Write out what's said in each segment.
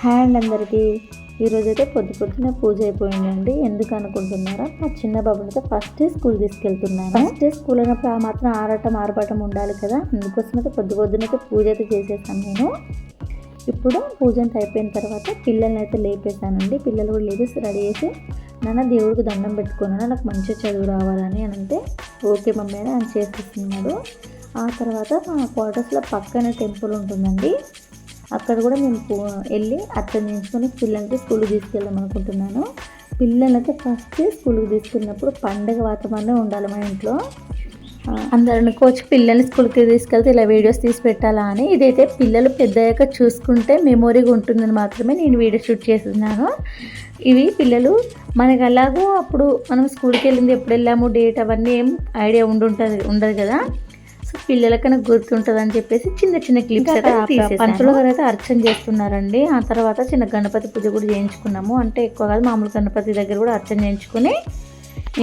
Hi అండి అందరికీ. ఈరోజు అయితే పొద్దు పొద్దున పూజ అయిపోయిందండి. ఎందుకు అనుకుంటున్నారా? మా చిన్న బాబుని అయితే ఫస్ట్ డే స్కూల్ తీసుకెళ్తున్నాను ఫస్ట్ డే స్కూల్ అయినప్పుడు ఆ మాత్రం ఆరాటం ఆరపాటం ఉండాలి కదా. అందుకోసం అయితే పొద్దు పొద్దునైతే పూజ అయితే చేసేసాను నేను. ఇప్పుడు పూజ అంతా అయిపోయిన తర్వాత పిల్లల్ని అయితే లేపేశానండి. పిల్లలు కూడా లేపేసి రెడీ చేసి నాన్న దేవుడికి దండం పెట్టుకున్నాను నాకు మంచి చదువు రావాలని అని అంటే ఓకే మమ్మీ అని చేసేస్తున్నాడు. ఆ తర్వాత మా క్వార్టర్స్లో పక్కనే టెంపుల్ ఉంటుందండి. అక్కడ కూడా నేను వెళ్ళి అక్కడ చేయించుకొని పిల్లలకి స్కూల్కి తీసుకెళ్దాం అనుకుంటున్నాను. పిల్లలైతే ఫస్ట్ స్కూల్కి తీసుకెళ్ళినప్పుడు పండగ వాతావరణం ఉండాలి మా ఇంట్లో. అందరు అనుకోవచ్చు పిల్లల్ని స్కూల్కి తీసుకెళ్తే ఇలా వీడియోస్ తీసి పెట్టాలా అని. ఇదైతే పిల్లలు పెద్దయ్యాక చూసుకుంటే మెమొరీగా ఉంటుందని మాత్రమే నేను వీడియో షూట్ చేస్తున్నాను. ఇవి పిల్లలు మనకు అలాగో అప్పుడు మనం స్కూల్కి వెళ్ళింది ఎప్పుడు వెళ్ళాము డేట్ అవన్నీ ఏం ఐడియా ఉండుంటుంది ఉండదు కదా. పిల్లలకైనా గుర్తుంటుంది అని చెప్పేసి చిన్న చిన్న క్లిప్స్. పంతులు గారు అయితే అర్చన చేస్తున్నారండి. ఆ తర్వాత చిన్న గణపతి పూజ కూడా చేయించుకున్నాము. అంటే ఎక్కువ కాదు మామూలు గణపతి దగ్గర కూడా అర్చన చేయించుకుని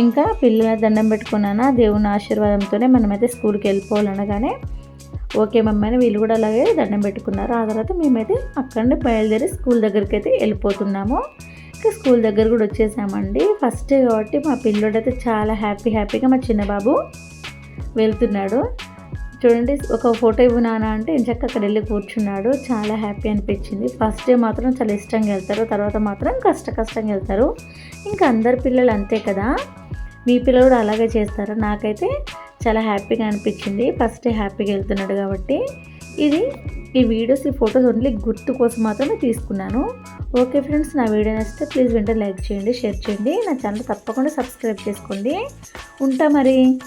ఇంకా పిల్లల దండం పెట్టుకున్నాను దేవుని ఆశీర్వాదంతోనే మనమైతే స్కూల్కి వెళ్ళిపోవాలనగానే ఓకే మమ్మీ అని వీళ్ళు కూడా అలాగే దండం పెట్టుకున్నారు. ఆ తర్వాత మేమైతే అక్కడ నుండి బయలుదేరి స్కూల్ దగ్గరికి అయితే వెళ్ళిపోతున్నాము. ఇంకా స్కూల్ దగ్గర కూడా వచ్చేసామండి. ఫస్ట్ కాబట్టి మా పిల్లోడు అయితే చాలా హ్యాపీ హ్యాపీగా మా చిన్న బాబు వెళ్తున్నాడు. చూడండి ఒక ఫోటో ఇవ్వు నాన్న అంటే ఇంచక్క అక్కడ వెళ్ళి కూర్చున్నాడు. చాలా హ్యాపీ అనిపించింది. ఫస్ట్ డే మాత్రం చాలా ఇష్టంగా వెళ్తారు. తర్వాత మాత్రం కష్ట కష్టంగా వెళ్తారు. ఇంకా అందరి పిల్లలు అంతే కదా? మీ పిల్లలు కూడా అలాగే చేస్తారు? నాకైతే చాలా హ్యాపీగా అనిపించింది. ఫస్ట్ డే హ్యాపీగా వెళ్తున్నాడు కాబట్టి. ఇది ఈ వీడియోస్ ఈ ఫొటోస్ ఓన్లీ గుర్తు కోసం మాత్రమే తీసుకున్నాను. ఓకే ఫ్రెండ్స్ నా వీడియో నచ్చితే ప్లీజ్ వెంటనే లైక్ చేయండి షేర్ చేయండి. నా ఛానల్ తప్పకుండా సబ్స్క్రైబ్ చేసుకోండి. ఉంటా మరి.